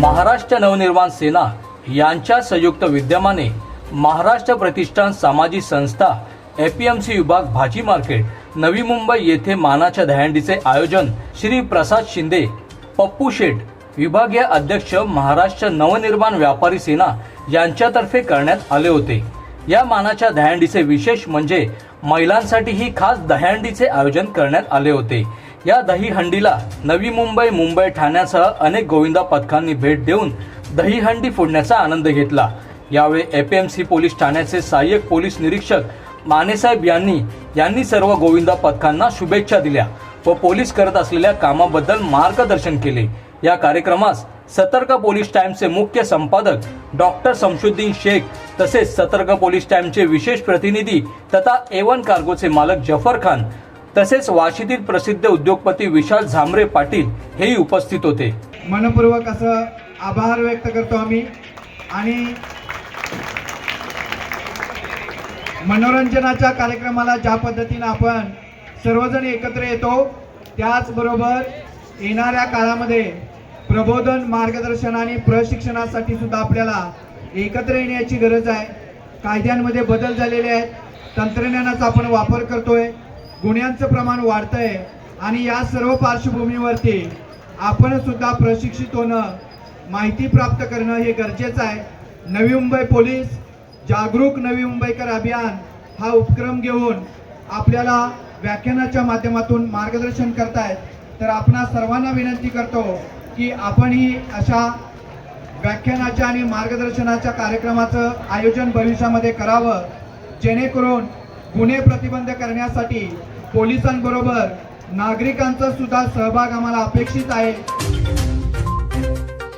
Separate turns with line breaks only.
महाराष्ट्र नवनिर्माण सेना यांच्या संयुक्त विद्यमाने महाराष्ट्र प्रतिष्ठान सामाजिक संस्था एपीएमसी विभाग भाजी मार्केट नवी मुंबई येथे मानाच्या दहंडीचे आयोजन श्री प्रसाद शिंदे पप्पू शेठ विभागीय अध्यक्ष महाराष्ट्र नवनिर्माण व्यापारी सेना यांच्यातर्फे करण्यात आले होते. या मानाच्या दहंडीचे विशेष म्हणजे महिलांसाठीही खास दहंडीचे आयोजन करण्यात आले होते. या दहीहंडीला नवी मुंबई मुंबई ठाण्यासह अनेक गोविंदा पथकांनी भेट देऊन दहीहंडी फोडण्याचा आनंद घेतला. यावेळी एपीएमसी पोलीस ठाण्याचे सहाय्यक पोलीस निरीक्षक मानेसाहेब यांनी यांनी सर्व गोविंदा पथकांना शुभेच्छा दिल्या व पोलीस करत असलेल्या कामाबद्दल मार्गदर्शन केले. या कार्यक्रमास सतर्क पोलीस टाइम्सचे मुख्य संपादक डॉक्टर शमशुद्दीन शेख तसेच सतर्क पोलीस टाइमचे विशेष प्रतिनिधी तथा एवन कार्गोचे मालक जफर खान तसेच वाशीतील प्रसिद्ध उद्योगपती विशाल झांबरे पाटील हेही उपस्थित होते.
मनपूर्वक असं आभार व्यक्त करतो आम्ही. आणि मनोरंजनाच्या कार्यक्रमाला ज्या पद्धतीनं आपण सर्वजण एकत्र येतो त्याचबरोबर येणाऱ्या काळामध्ये प्रबोधन मार्गदर्शन आणि प्रशिक्षणासाठी सुद्धा आपल्याला एकत्र येण्याची गरज आहे. कायद्यांमध्ये बदल झालेले आहेत. तंत्रज्ञानाचा आपण वापर करतोय. गुन्ह्यांचं प्रमाण वाढतंय आणि या सर्व पार्श्वभूमीवरती आपण सुद्धा प्रशिक्षित होणं माहिती प्राप्त करणं हे गरजेचं आहे. नवी मुंबई पोलीस जागरूक नवी मुंबईकर अभियान हा उपक्रम घेऊन आपल्याला व्याख्यानाच्या माध्यमातून मार्गदर्शन करतायत. तर आपणा सर्वांना विनंती करतो की आपणही अशा व्याख्यानाच्या आणि मार्गदर्शनाच्या कार्यक्रमाचं आयोजन भविष्यामध्ये करावं जेणेकरून गुन्हे प्रतिबंध करण्यासाठी पोलिसांबरोबर नागरिकांचा सुद्धा सहभाग आम्हाला अपेक्षित आहे.